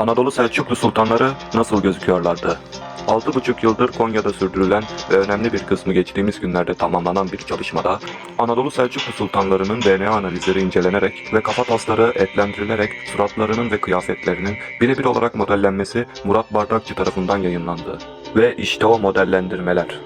Anadolu Selçuklu sultanları nasıl gözüküyorlardı? 6,5 yıldır Konya'da sürdürülen ve önemli bir kısmı geçtiğimiz günlerde tamamlanan bir çalışmada Anadolu Selçuklu sultanlarının DNA analizleri incelenerek ve kafa tasları etlendirilerek suratlarının ve kıyafetlerinin birebir olarak modellenmesi Murat Bardakçı tarafından yayınlandı. Ve işte o modellendirmeler.